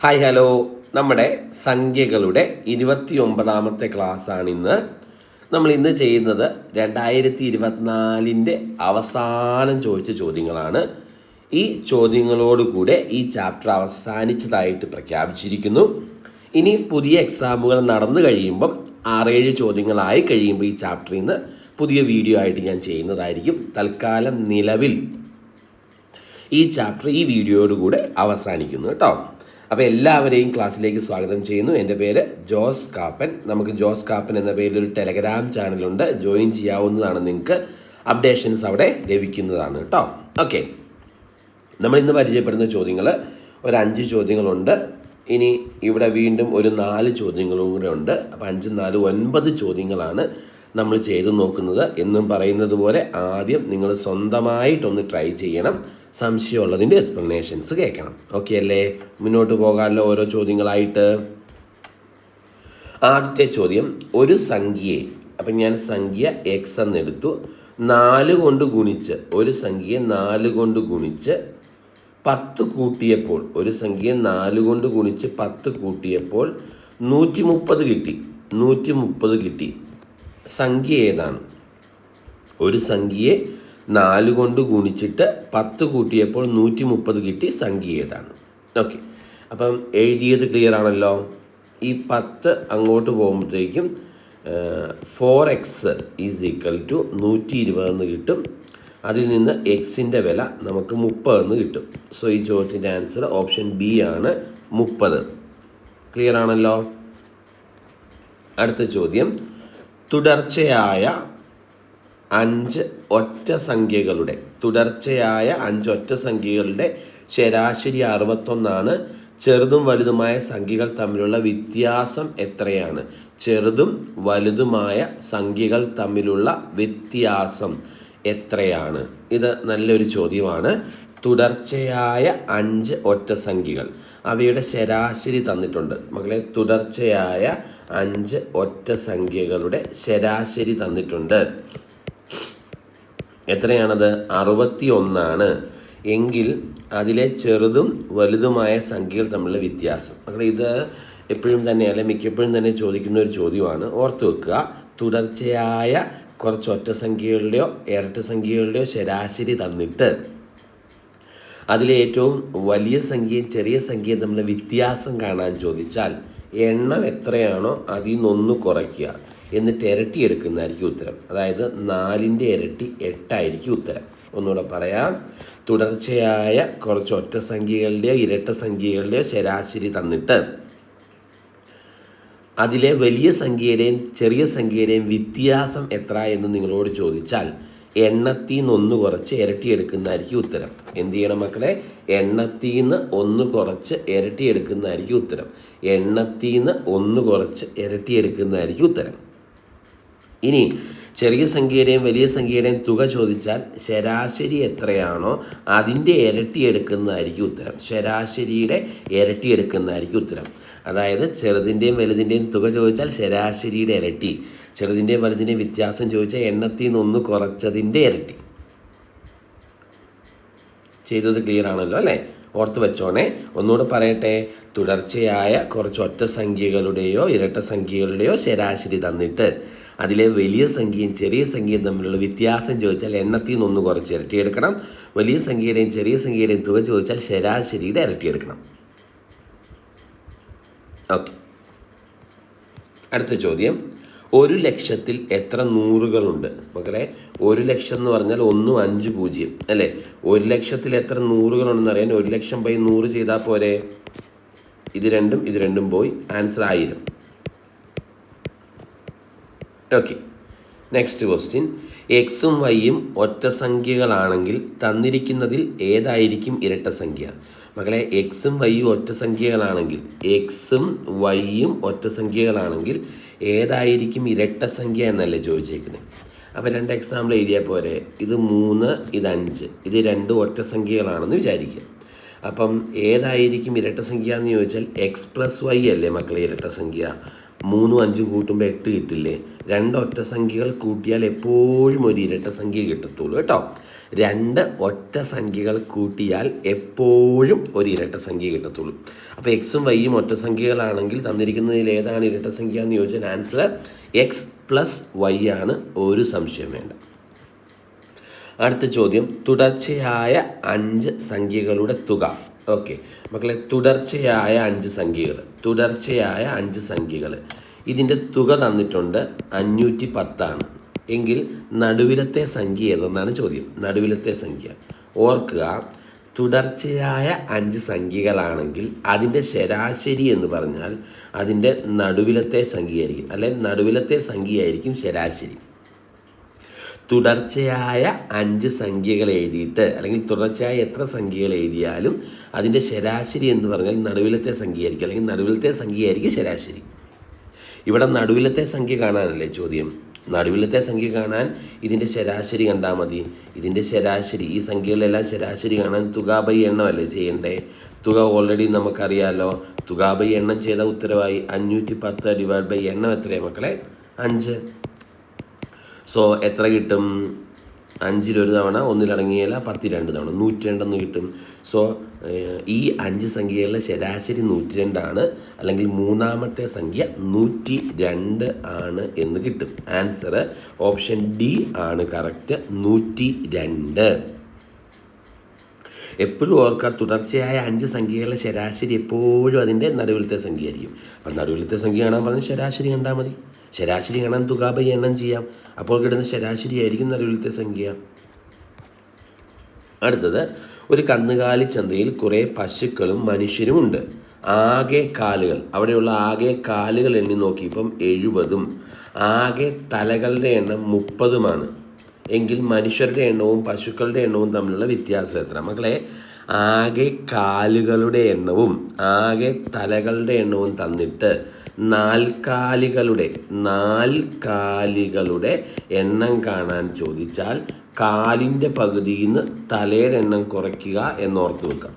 Hi hello നമ്മുടെ സംഖ്യകളുടെ ഇരുപത്തി ഒമ്പതാമത്തെ ക്ലാസ്സാണ് ഇന്ന്. നമ്മൾ ഇന്ന് ചെയ്യുന്നത് രണ്ടായിരത്തി ഇരുപത്തിനാലിന്റെ അവസാനം ചോദിച്ച ചോദ്യങ്ങളാണ്. ഈ ചോദ്യങ്ങളോടുകൂടെ ഈ ചാപ്റ്റർ അവസാനിച്ചതായിട്ട് പ്രഖ്യാപിച്ചിരിക്കുന്നു. ഇനി പുതിയ എക്സാമുകൾ നടന്നു കഴിയുമ്പം ആറേഴ് ചോദ്യങ്ങളായി കഴിയുമ്പോൾ ഈ ചാപ്റ്ററിൽ നിന്ന് പുതിയ വീഡിയോ ആയിട്ട് ഞാൻ ചെയ്യുന്നതായിരിക്കും. തൽക്കാലം നിലവിൽ ഈ ചാപ്റ്റർ ഈ വീഡിയോയോടുകൂടെ അവസാനിക്കുന്നു കേട്ടോ. അപ്പോൾ എല്ലാവരെയും ക്ലാസ്സിലേക്ക് സ്വാഗതം ചെയ്യുന്നു. എന്റെ പേര് ജോസ് കാപ്പൻ. നമുക്ക് ജോസ് കാപ്പൻ എന്ന പേരിൽ ഒരു ടെലഗ്രാം ചാനലുണ്ട്. ജോയിൻ ചെയ്യാവുന്നതാണ് നിങ്ങൾക്ക്. അപ്ഡേഷൻസ് അവിടെ ലഭിക്കുന്നതാണ് കേട്ടോ. ഓക്കെ. നമ്മൾ ഇന്ന് പരിചയപ്പെടുന്ന ചോദ്യങ്ങൾ ഒരു അഞ്ച് ചോദ്യങ്ങളുണ്ട്. ഇനി ഇവിടെ വീണ്ടും ഒരു നാല് ചോദ്യങ്ങളും കൂടെ ഉണ്ട്. അപ്പോൾ അഞ്ച് നാല് ഒൻപത് ചോദ്യങ്ങളാണ് നമ്മൾ ചെയ്തു നോക്കുന്നത്. എന്നും പറയുന്നത് പോലെ ആദ്യം നിങ്ങൾ സ്വന്തമായിട്ടൊന്ന് ട്രൈ ചെയ്യണം. സംശയമുള്ളതിന്റെ എക്സ്പ്ലനേഷൻസ് കേൾക്കണം. ഓക്കെ അല്ലേ? മുന്നോട്ട് പോകാമല്ലോ ഓരോ ചോദ്യങ്ങളായിട്ട്. ആദ്യത്തെ ചോദ്യം ഒരു സംഖ്യയെ അപ്പം ഞാൻ സംഖ്യ എക്സ് എന്നെടുത്തു. നാല് കൊണ്ട് ഗുണിച്ച് ഒരു സംഖ്യയെ നാല് കൊണ്ട് ഗുണിച്ച് പത്ത് കൂട്ടിയപ്പോൾ ഒരു സംഖ്യയെ നാല് കൊണ്ട് ഗുണിച്ച് പത്ത് കൂട്ടിയപ്പോൾ നൂറ്റി മുപ്പത് കിട്ടി. നൂറ്റി മുപ്പത് കിട്ടി. സംഖ്യ ഏതാണ്? ഒരു സംഖ്യയെ നാല് കൊണ്ട് ഗുണിച്ചിട്ട് പത്ത് കൂട്ടിയപ്പോൾ നൂറ്റി മുപ്പത് കിട്ടി സംഖ്യ ഏതാണ് ഓക്കെ അപ്പം എഴുതിയത് ക്ലിയർ ആണല്ലോ? ഈ പത്ത് അങ്ങോട്ട് പോകുമ്പോഴത്തേക്കും four x is equal to നൂറ്റി ഇരുപതെന്ന് കിട്ടും. അതിൽ നിന്ന് എക്സിന്റെ വില നമുക്ക് മുപ്പതെന്ന് കിട്ടും. സോ ഈ ചോദ്യത്തിന്റെ ആൻസർ ഓപ്ഷൻ ബി ആണ് മുപ്പത്. ക്ലിയർ ആണല്ലോ? അടുത്ത ചോദ്യം. തുടർച്ചയായ അഞ്ച് ഒറ്റ സംഖ്യകളുടെ തുടർച്ചയായ അഞ്ച് ഒറ്റ സംഖ്യകളുടെ ശരാശരി അറുപത്തൊന്നാണ്. ചെറുതും വലുതുമായ സംഖ്യകൾ തമ്മിലുള്ള വ്യത്യാസം എത്രയാണ്? ചെറുതും വലുതുമായ സംഖ്യകൾ തമ്മിലുള്ള വ്യത്യാസം എത്രയാണ്? ഇത് നല്ലൊരു ചോദ്യമാണ്. തുടർച്ചയായ അഞ്ച് ഒറ്റ സംഖ്യകൾ. അവയുടെ ശരാശരി തന്നിട്ടുണ്ട്. മകളെ തുടർച്ചയായ അഞ്ച് ഒറ്റ സംഖ്യകളുടെ ശരാശരി തന്നിട്ടുണ്ട്. എത്രയാണത്? അറുപത്തി ഒന്നാണ് എങ്കിൽ അതിലെ ചെറുതും വലുതുമായ സംഖ്യകൾ തമ്മിലുള്ള വ്യത്യാസം. മകളെ ഇത് എപ്പോഴും തന്നെ അല്ലെ മിക്കപ്പോഴും തന്നെ ചോദിക്കുന്ന ഒരു ചോദ്യമാണ്. ഓർത്തു വെക്കുക. തുടർച്ചയായ കുറച്ച് ഒറ്റ സംഖ്യകളുടെയോ ഇരട്ട സംഖ്യകളുടെയോ ശരാശരി തന്നിട്ട് അതിലെ ഏറ്റവും വലിയ സംഖ്യയും ചെറിയ സംഖ്യയും തമ്മിലുള്ള വ്യത്യാസം കാണാൻ ചോദിച്ചാൽ എണ്ണം എത്രയാണോ അതിൽ നിന്നൊന്ന് കുറയ്ക്കുക. എന്നിട്ട് ഇരട്ടി എടുക്കുന്നതായിരിക്കും ഉത്തരം. അതായത് നാലിന്റെ ഇരട്ടി എട്ടായിരിക്കും ഉത്തരം. ഒന്നുകൂടെ പറയാം. തുടർച്ചയായ കുറച്ച് ഒറ്റ സംഖ്യകളുടെയോ ഇരട്ട സംഖ്യകളുടെയോ ശരാശരി തന്നിട്ട് അതിലെ വലിയ സംഖ്യയുടെയും ചെറിയ സംഖ്യയുടെയും വ്യത്യാസം എത്ര എന്ന് നിങ്ങളോട് ചോദിച്ചാൽ എണ്ണത്തിൽ നിന്ന് ഒന്ന് കുറച്ച് ഇരട്ടി എടുക്കുന്നതായിരിക്കും ഉത്തരം. എന്ത് ചെയ്യണം മക്കളെ? എണ്ണത്തിൽ നിന്ന് ഒന്ന് കുറച്ച് ഇരട്ടി എടുക്കുന്നതായിരിക്കും ഉത്തരം. എണ്ണത്തിൽ നിന്ന് ഒന്ന് കുറച്ച് ഇരട്ടി എടുക്കുന്നതായിരിക്കും ഉത്തരം. ഇനി ചെറിയ സംഖ്യയുടെയും വലിയ സംഖ്യയുടെയും തുക ചോദിച്ചാൽ ശരാശരി എത്രയാണോ അതിന്റെ ഇരട്ടി എടുക്കുന്നതായിരിക്കും ഉത്തരം. ശരാശരിയുടെ ഇരട്ടി എടുക്കുന്നതായിരിക്കും ഉത്തരം. അതായത് ചെറുതിന്റെയും വലുതിന്റെയും തുക ചോദിച്ചാൽ ശരാശരിയുടെ ഇരട്ടി. ചെറുതിന്റെയും വലുതിന്റെയും വ്യത്യാസം ചോദിച്ചാൽ എണ്ണത്തിൽ നിന്ന് ഒന്ന് കുറച്ചതിന്റെ ഇരട്ടി. ചെയ്തത് ക്ലിയർ ആണല്ലോ അല്ലേ? ഓർത്ത് വെച്ചോണേ. ഒന്നുകൂടെ പറയട്ടെ. തുടർച്ചയായ കുറച്ച് ഒറ്റ സംഖ്യകളുടെയോ ഇരട്ട സംഖ്യകളുടെയോ ശരാശരി തന്നിട്ട് അതിലെ വലിയ സംഖ്യയും ചെറിയ സംഖ്യയും തമ്മിലുള്ള വ്യത്യാസം ചോദിച്ചാൽ എണ്ണത്തിൽ നിന്ന് ഒന്ന് കുറച്ച് ഇരട്ടിയെടുക്കണം വലിയ സംഖ്യയുടെയും ചെറിയ സംഖ്യയുടെയും തുക ചോദിച്ചാൽ ശരാശരിയുടെ ഇരട്ടിയെടുക്കണം ഓക്കെ അടുത്ത ചോദ്യം. ഒരു ലക്ഷത്തിൽ എത്ര നൂറുകളുണ്ട്? മക്കളെ ഒരു ലക്ഷം എന്ന് പറഞ്ഞാൽ ഒന്നും അഞ്ച് പൂജ്യം അല്ലേ? ഒരു ലക്ഷത്തിൽ എത്ര നൂറുകളുണ്ടെന്ന് അറിയാൻ ഒരു ലക്ഷം ബൈ നൂറ് ചെയ്താൽ പോരെ? ഇത് രണ്ടും ഇത് രണ്ടും പോയി. ആൻസർ ആയിരം. ഓക്കെ നെക്സ്റ്റ് ക്വസ്റ്റ്യൻ എക്സും വൈയും ഒറ്റ സംഖ്യകളാണെങ്കിൽ തന്നിരിക്കുന്നതിൽ ഏതായിരിക്കും ഇരട്ട സംഖ്യ? മകളെ എക്സും വൈയും ഒറ്റ സംഖ്യകളാണെങ്കിൽ എക്സും വൈയും ഒറ്റ സംഖ്യകളാണെങ്കിൽ ഏതായിരിക്കും ഇരട്ട സംഖ്യ എന്നല്ലേ ചോദിച്ചേക്കുന്നത് അപ്പോൾ രണ്ട് എക്സാമ്പിൾ എഴുതിയാൽ പോരെ. ഇത് മൂന്ന് ഇത് അഞ്ച്. ഇത് രണ്ട് ഒറ്റ സംഖ്യകളാണെന്ന് വിചാരിക്കുക. അപ്പം ഏതായിരിക്കും ഇരട്ട സംഖ്യ എന്ന് ചോദിച്ചാൽ എക്സ് പ്ലസ് വൈ അല്ലേ മക്കളെ ഇരട്ട സംഖ്യ? മൂന്നും അഞ്ചും കൂട്ടുമ്പോൾ എട്ട് കിട്ടില്ലേ? രണ്ട് ഒറ്റ സംഖ്യകൾ കൂട്ടിയാൽ എപ്പോഴും ഒരു ഇരട്ട സംഖ്യ കിട്ടത്തുള്ളൂ കേട്ടോ. രണ്ട് ഒറ്റ സംഖ്യകൾ കൂട്ടിയാൽ എപ്പോഴും ഒരു ഇരട്ട സംഖ്യ കിട്ടത്തുള്ളൂ. അപ്പോൾ എക്സും വൈയും ഒറ്റ സംഖ്യകളാണെങ്കിൽ തന്നിരിക്കുന്നതിൽ ഏതാണ് ഇരട്ട സംഖ്യ എന്ന് ചോദിച്ചാൽ ആൻസർ എക്സ് പ്ലസ് വൈ ആണ്. ഒരു സംശയം വേണ്ട. അടുത്ത ചോദ്യം. തുടർച്ചയായ അഞ്ച് സംഖ്യകളുടെ തുക. ഓക്കെ. മക്കളെ തുടർച്ചയായ അഞ്ച് സംഖ്യകൾ തുടർച്ചയായ അഞ്ച് സംഖ്യകൾ ഇതിന്റെ തുക തന്നിട്ടുണ്ട് അഞ്ഞൂറ്റി പത്താണ് എങ്കിൽ നടുവിലത്തെ സംഖ്യ ഏതെന്നാണ് ചോദ്യം. നടുവിലത്തെ സംഖ്യ. ഓർക്കുക തുടർച്ചയായ അഞ്ച് സംഖ്യകളാണെങ്കിൽ അതിന്റെ ശരാശരി എന്ന് പറഞ്ഞാൽ അതിന്റെ നടുവിലത്തെ സംഖ്യയായിരിക്കും. അല്ലെ നടുവിലത്തെ സംഖ്യയായിരിക്കും ശരാശരി. തുടർച്ചയായ അഞ്ച് സംഖ്യകൾ എഴുതിയിട്ട് അല്ലെങ്കിൽ തുടർച്ചയായ എത്ര സംഖ്യകൾ എഴുതിയാലും അതിന്റെ ശരാശരി എന്ന് പറഞ്ഞാൽ നടുവിലത്തെ സംഖ്യയായിരിക്കും. അല്ലെങ്കിൽ നടുവിലത്തെ സംഖ്യയായിരിക്കും ശരാശരി. ഇവിടെ നടുവിലത്തെ സംഖ്യ കാണാനല്ലേ ചോദ്യം? നടുവിലത്തെ സംഖ്യ കാണാൻ ഇതിന്റെ ശരാശരി കണ്ടാൽ മതി. ഇതിന്റെ ശരാശരി ഈ സംഖ്യകളിലെല്ലാം ശരാശരി കാണാൻ തുക ബൈ എണ്ണമല്ലേ ചെയ്യണ്ടേ? തുക ഓൾറെഡി നമുക്കറിയാമല്ലോ തുക ബൈ എണ്ണം ചെയ്ത ഉത്തരവായി അഞ്ഞൂറ്റി പത്ത് ഡിവൈഡ് ബൈ എണ്ണം എത്രയാണ് മക്കളെ? അഞ്ച്. സോ എത്ര കിട്ടും? അഞ്ചിലൊരു തവണ ഒന്നിലടങ്ങിയല്ല പത്തി രണ്ട് തവണ നൂറ്റി രണ്ടെന്ന് കിട്ടും സോ ഈ അഞ്ച് സംഖ്യകളുടെ ശരാശരി നൂറ്റി രണ്ടാണ് അല്ലെങ്കിൽ മൂന്നാമത്തെ സംഖ്യ നൂറ്റി രണ്ട് ആണ് എന്ന് കിട്ടും. ആൻസർ ഓപ്ഷൻ ഡി ആണ്. കറക്റ്റ് നൂറ്റി രണ്ട് എപ്പോഴും ഓർക്കുക തുടർച്ചയായ അഞ്ച് സംഖ്യകളുടെ ശരാശരി എപ്പോഴും അതിന്റെ നടുവിലത്തെ സംഖ്യയായിരിക്കും. അപ്പം നടുവിലത്തെ സംഖ്യ കാണാൻ പറഞ്ഞ് ശരാശരി കണ്ടാൽ മതി. ശരാശരി എണ്ണം തുക എണ്ണം ചെയ്യാം. അപ്പോൾ കിട്ടുന്ന ശരാശരി ആയിരിക്കും നടുവിലത്തെ സംഖ്യ. അടുത്തത് ഒരു കന്നുകാലി ചന്തയിൽ കുറേ പശുക്കളും മനുഷ്യരുമുണ്ട് ആകെ കാലുകൾ. അവിടെയുള്ള ആകെ കാലുകൾ എണ്ണി നോക്കി. ഇപ്പം എഴുപതും. ആകെ തലകളുടെ എണ്ണം മുപ്പതുമാണ്. എങ്കിൽ മനുഷ്യരുടെ എണ്ണവും പശുക്കളുടെ എണ്ണവും തമ്മിലുള്ള വ്യത്യാസം എത്ര? മക്കളെ ആകെ കാലുകളുടെ എണ്ണവും ആകെ തലകളുടെ എണ്ണവും തന്നിട്ട് നാൽക്കാലികളുടെ നാൽക്കാലികളുടെ എണ്ണം കാണാൻ ചോദിച്ചാൽ കാലിന്റെ പകുതിയിൽ നിന്ന് തലയുടെ എണ്ണം കുറയ്ക്കുക എന്നോർത്ത് വെക്കാം.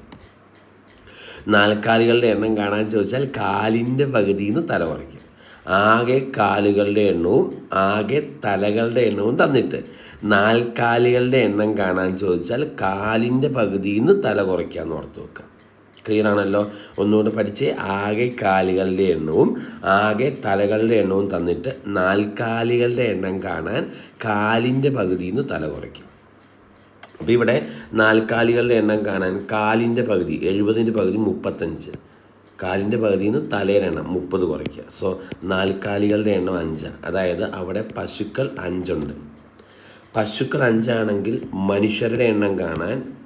നാൽക്കാലികളുടെ എണ്ണം കാണാൻ ചോദിച്ചാൽ കാലിന്റെ പകുതിയിൽ നിന്ന് തല കുറയ്ക്കുക. ആകെ കാലുകളുടെ എണ്ണവും ആകെ തലകളുടെ എണ്ണവും തന്നിട്ട് നാൽക്കാലികളുടെ എണ്ണം കാണാൻ ചോദിച്ചാൽ കാലിന്റെ പകുതിയിൽ നിന്ന് തല കുറയ്ക്കുക എന്ന് ഓർത്ത് വെക്കാം. ക്ലിയർ ആണല്ലോ? ഒന്നുകൂടെ പഠിച്ച് ആകെ കാലുകളുടെ എണ്ണവും ആകെ തലകളുടെ എണ്ണവും തന്നിട്ട് നാൽക്കാലികളുടെ എണ്ണം കാണാൻ കാലിന്റെ പകുതി നിന്ന് തല കുറയ്ക്കും. അപ്പോൾ ഇവിടെ നാൽക്കാലികളുടെ എണ്ണം കാണാൻ കാലിന്റെ പകുതി എഴുപതിന്റെ പകുതി മുപ്പത്തഞ്ച്. കാലിന്റെ പകുതി നിന്ന് തലയുടെ എണ്ണം മുപ്പത് കുറയ്ക്കുക. സോ നാൽക്കാലികളുടെ എണ്ണം അഞ്ചാണ്. അതായത് അവിടെ പശുക്കൾ അഞ്ചുണ്ട്. പശുക്കൾ അഞ്ചാണെങ്കിൽ മനുഷ്യരുടെ എണ്ണം കാണാൻ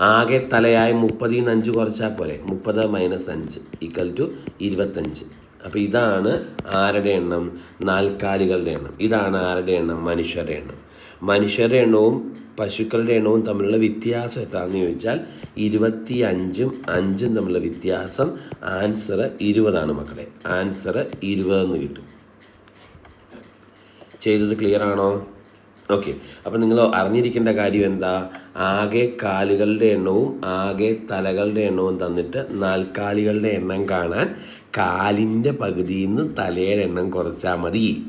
ആകെ തലയായി മുപ്പതിൽ നിന്ന് അഞ്ച് കുറച്ചാൽ പോരെ. മുപ്പത് മൈനസ് അഞ്ച് ഈക്വൽ ടു ഇരുപത്തഞ്ച്. അപ്പോൾ ഇതാണ് ആരുടെ എണ്ണം? നാൽക്കാലികളുടെ എണ്ണം. ഇതാണ് ആരുടെ എണ്ണം? മനുഷ്യരുടെ എണ്ണം. മനുഷ്യരുടെ എണ്ണവും പശുക്കളുടെ എണ്ണവും തമ്മിലുള്ള വ്യത്യാസം എത്രയാണെന്ന് ചോദിച്ചാൽ ഇരുപത്തി അഞ്ചും അഞ്ചും തമ്മിലുള്ള വ്യത്യാസം ആൻസർ ഇരുപതാണ് മക്കളെ. ആൻസർ ഇരുപതെന്ന് കിട്ടും. ചെയ്തത് ക്ലിയർ ആണോ? ഓക്കെ അപ്പം നിങ്ങൾ അറിഞ്ഞിരിക്കേണ്ട കാര്യം എന്താ? ആകെ കാലുകളുടെ എണ്ണവും ആകെ തലകളുടെ എണ്ണവും തന്നിട്ട് നാൽക്കാലികളുടെ എണ്ണം കാണാൻ കാലിന്റെ പകുതിയിൽ നിന്ന് തലയുടെ എണ്ണം കുറച്ചാൽ മതി.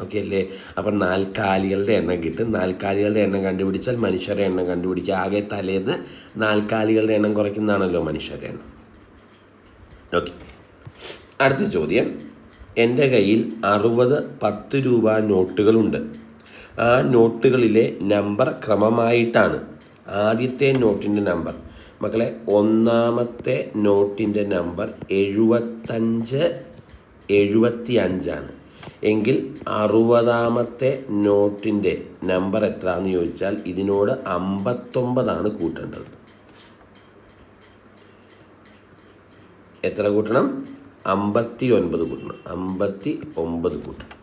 ഓക്കെ അല്ലേ? അപ്പം നാൽക്കാലികളുടെ എണ്ണം കിട്ടും. നാൽക്കാലികളുടെ എണ്ണം കണ്ടുപിടിച്ചാൽ മനുഷ്യരുടെ എണ്ണം കണ്ടുപിടിക്കുക ആകെ തലേന്ന് നാൽക്കാലികളുടെ എണ്ണം കുറയ്ക്കുന്നതാണല്ലോ മനുഷ്യരുടെ എണ്ണം. ഓക്കെ അടുത്ത ചോദ്യം. എന്റെ കയ്യിൽ അറുപത് പത്ത് രൂപ നോട്ടുകളുണ്ട്. ആ നോട്ടുകളിലെ നമ്പർ ക്രമമായിട്ടാണ്. ആദ്യത്തെ നോട്ടിന്റെ നമ്പർ. മക്കളെ ഒന്നാമത്തെ നോട്ടിന്റെ നമ്പർ എഴുപത്തഞ്ച് എഴുപത്തി അഞ്ചാണ് എങ്കിൽ അറുപതാമത്തെ നോട്ടിന്റെ നമ്പർ എത്രയാണെന്ന് ചോദിച്ചാൽ ഇതിനോട് അമ്പത്തൊമ്പതാണ് കൂട്ടേണ്ടത്. എത്ര കൂട്ടണം? അമ്പത്തി ഒൻപത് കൂട്ടണം. അമ്പത്തി ഒമ്പത് കൂട്ടണം.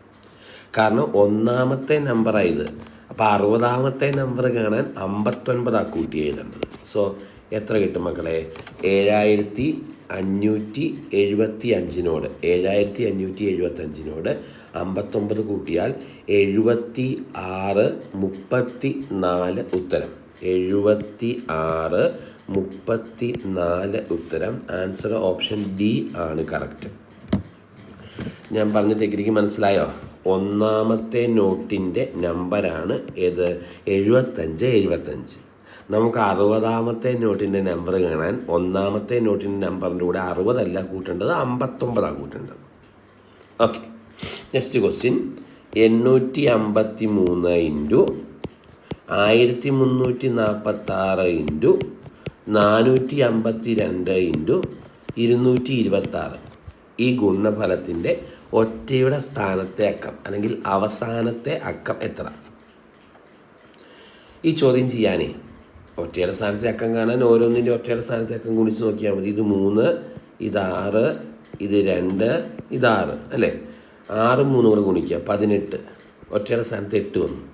കാരണം ഒന്നാമത്തെ നമ്പറായത് അപ്പോൾ അറുപതാമത്തെ നമ്പർ കാണാൻ അമ്പത്തൊൻപതാണ് കൂട്ടി എഴുതേണ്ടത്. സോ എത്ര കിട്ടും മക്കളെ? ഏഴായിരത്തി അഞ്ഞൂറ്റി എഴുപത്തി അഞ്ചിനോട് ഏഴായിരത്തി അഞ്ഞൂറ്റി എഴുപത്തി അഞ്ചിനോട് അമ്പത്തൊമ്പത് കൂട്ടിയാൽ എഴുപത്തി ആറ് മുപ്പത്തി നാല് ഉത്തരം. എഴുപത്തി ആറ് മുപ്പത്തി നാല് ഉത്തരം. ആൻസർ ഓപ്ഷൻ ഡി ആണ് കറക്റ്റ് ഞാൻ പറഞ്ഞ ടെക്നിക്ക് മനസ്സിലായോ? ഒന്നാമത്തെ നോട്ടിന്റെ നമ്പറാണ് ഏത്? എഴുപത്തഞ്ച് എഴുപത്തഞ്ച്. നമുക്ക് അറുപതാമത്തെ നോട്ടിന്റെ നമ്പർ കാണാൻ ഒന്നാമത്തെ നോട്ടിന്റെ നമ്പറിന്റെ കൂടെ അറുപതല്ല കൂട്ടേണ്ടത് അമ്പത്തൊമ്പതാണ് കൂട്ടേണ്ടത്. ഓക്കെ. Next question. എണ്ണൂറ്റി അമ്പത്തി മൂന്ന് ഇന്റു ആയിരത്തി മുന്നൂറ്റി നാൽപ്പത്താറ് ഇന്റു നാനൂറ്റി അമ്പത്തി രണ്ട് ഇന്റു ഇരുന്നൂറ്റി ഇരുപത്താറ് ഈ ഗുണഫലത്തിന്റെ ഒറ്റയുടെ സ്ഥാനത്തെ അക്കം അല്ലെങ്കിൽ അവസാനത്തെ അക്കം എത്ര ഈ ചോദ്യം ചെയ്യാനേ ഒറ്റയുടെ സ്ഥാനത്തെ അക്കം കാണാൻ ഓരോന്നിന്റെ ഒറ്റയുടെ സ്ഥാനത്തെ അക്കം ഗുണിച്ച് നോക്കിയാൽ മതി. ഇത് മൂന്ന് ഇത് ആറ് ഇത് രണ്ട് ഇത് ആറ് അല്ലേ? ആറും മൂന്നും കൂടെ ഗുണിക്കുക പതിനെട്ട്. ഒറ്റയുടെ സ്ഥാനത്ത് എട്ട് വന്നു.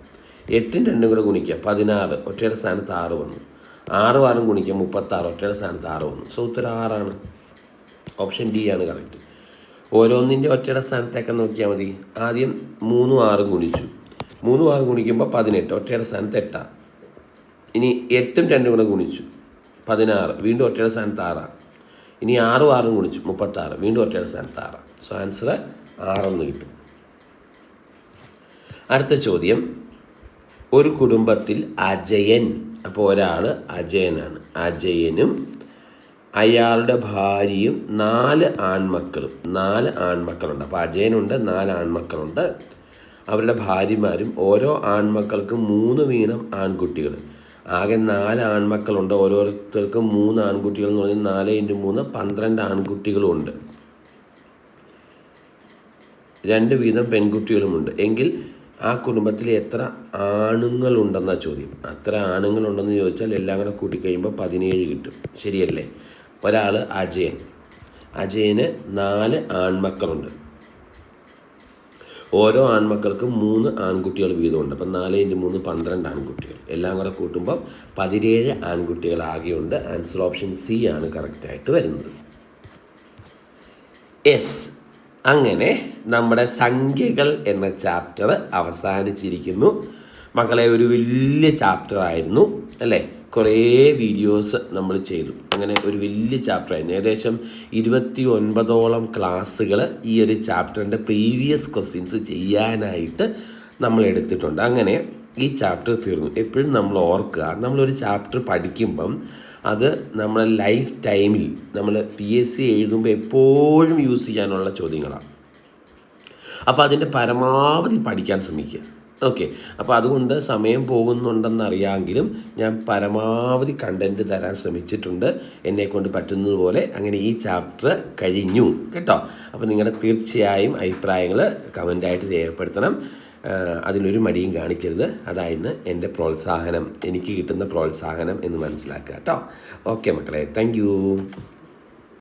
എട്ടും രണ്ടും കൂടെ ഗുണിക്കുക പതിനാറ്. ഒറ്റയുടെ സ്ഥാനത്ത് ആറ് വന്നു. ആറ് ആറും ഗുണിക്കുക മുപ്പത്താറ്. ഒറ്റയുടെ സ്ഥാനത്ത് ആറ് വന്നു. സോ ഉത്തരം ആറാണ്. ഓപ്ഷൻ ഡി ആണ് കറക്റ്റ് ഓരോന്നിന്റെ ഒറ്റയുടെ സ്ഥാനത്തേക്ക് നോക്കിയാൽ മതി. ആദ്യം മൂന്നും ആറും ഗുണിച്ചു. മൂന്നും ആറും ഗുണിക്കുമ്പോൾ പതിനെട്ട്. ഒറ്റയുടെ സ്ഥാനത്ത് എട്ടാണ് ഇനി എട്ടും രണ്ടും കൂടെ ഗുണിച്ചു. പതിനാറ്. വീണ്ടും ഒറ്റയുടെ സ്ഥാനത്ത് ആറാണ് ഇനി ആറും ആറും ഗുണിച്ചു. മുപ്പത്താറ്. വീണ്ടും ഒറ്റയുടെ സ്ഥാനത്ത് ആറാണ് സോ ആൻസർ ആറെന്ന് കിട്ടും. അടുത്ത ചോദ്യം. ഒരു കുടുംബത്തിൽ അജയൻ. അപ്പോൾ ഒരാൾ അജയനാണ്. അജയനും അയാളുടെ ഭാര്യയും നാല് ആൺമക്കളും നാല് ആൺമക്കളുണ്ട്. അപ്പോൾ അജയനുണ്ട് നാല് ആൺമക്കളുണ്ട്. അവരുടെ ഭാര്യമാരും ഓരോ ആൺമക്കൾക്കും മൂന്ന് വീതം ആൺകുട്ടികൾ ആകെ നാല് ആൺമക്കളുണ്ട്. ഓരോരുത്തർക്കും മൂന്ന് ആൺകുട്ടികൾ എന്ന് പറഞ്ഞാൽ നാല് ഇന്റു മൂന്ന് പന്ത്രണ്ട് ആൺകുട്ടികളുമുണ്ട് രണ്ട് വീതം പെൺകുട്ടികളുമുണ്ട്. എങ്കിൽ ആ കുടുംബത്തിൽ എത്ര ആണുങ്ങളുണ്ടെന്നാണ് ചോദ്യം. അത്ര ആണുങ്ങളുണ്ടെന്ന് ചോദിച്ചാൽ എല്ലാം കൂടെ കൂട്ടിക്കഴിയുമ്പോൾ പതിനേഴ് കിട്ടും. ശരിയല്ലേ? ഒരാൾ അജയൻ. അജയന് നാല് ആൺമക്കളുണ്ട്. ഓരോ ആൺമക്കൾക്കും മൂന്ന് ആൺകുട്ടികൾ വീതമുണ്ട്. അപ്പം നാല് ഇന്റു മൂന്ന് പന്ത്രണ്ട് ആൺകുട്ടികൾ. എല്ലാം കൂടെ കൂട്ടുമ്പോൾ പതിനേഴ് ആൺകുട്ടികൾ ആകെയുണ്ട്. ആൻസർ ഓപ്ഷൻ സി ആണ് കറക്റ്റായിട്ട് വരുന്നത്. എസ് അങ്ങനെ നമ്മുടെ സംഖ്യകൾ എന്ന ചാപ്റ്റർ അവസാനിച്ചിരിക്കുന്നു. മക്കളെ ഒരു വലിയ ചാപ്റ്റർ ആയിരുന്നു അല്ലേ? കുറേ വീഡിയോസ് നമ്മൾ ചെയ്തു. അങ്ങനെ ഒരു വലിയ ചാപ്റ്റർ ആയിരുന്നു. ഏകദേശം ഇരുപത്തി ഒൻപതോളം ക്ലാസ്സുകൾ ഈ ഒരു ചാപ്റ്ററിന്റെ പ്രീവിയസ് ക്വസ്റ്റ്യൻസ് ചെയ്യാനായിട്ട് നമ്മൾ എടുത്തിട്ടുണ്ട്. അങ്ങനെ ഈ ചാപ്റ്റർ തീർന്നു. എപ്പോഴും നമ്മൾ ഓർക്കുക നമ്മളൊരു ചാപ്റ്റർ പഠിക്കുമ്പം അത് നമ്മളെ ലൈഫ് ടൈമിൽ നമ്മൾ പി എസ് സി എഴുതുമ്പോൾ എപ്പോഴും യൂസ് ചെയ്യാനുള്ള ചോദ്യങ്ങളാണ് അപ്പോൾ അതിന്റെ പരമാവധി പഠിക്കാൻ ശ്രമിക്കുക. ഓക്കെ അപ്പോൾ അതുകൊണ്ട് സമയം പോകുന്നുണ്ടെന്നറിയാമെങ്കിലും ഞാൻ പരമാവധി കണ്ടന്റ് തരാൻ ശ്രമിച്ചിട്ടുണ്ട്. എന്നെക്കൊണ്ട് പറ്റുന്നതുപോലെ അങ്ങനെ ഈ ചാപ്റ്റർ കഴിഞ്ഞു. കേട്ടോ? അപ്പോൾ നിങ്ങളുടെ തീർച്ചയായും അഭിപ്രായങ്ങൾ കമന്റായിട്ട് രേഖപ്പെടുത്തണം. അതിനൊരു മടിയും കാണിക്കരുത്. അതായിരുന്നു എന്റെ പ്രോത്സാഹനം. എനിക്ക് കിട്ടുന്ന പ്രോത്സാഹനം എന്ന് മനസ്സിലാക്കുക. കേട്ടോ? ഓക്കെ മക്കളെ. താങ്ക്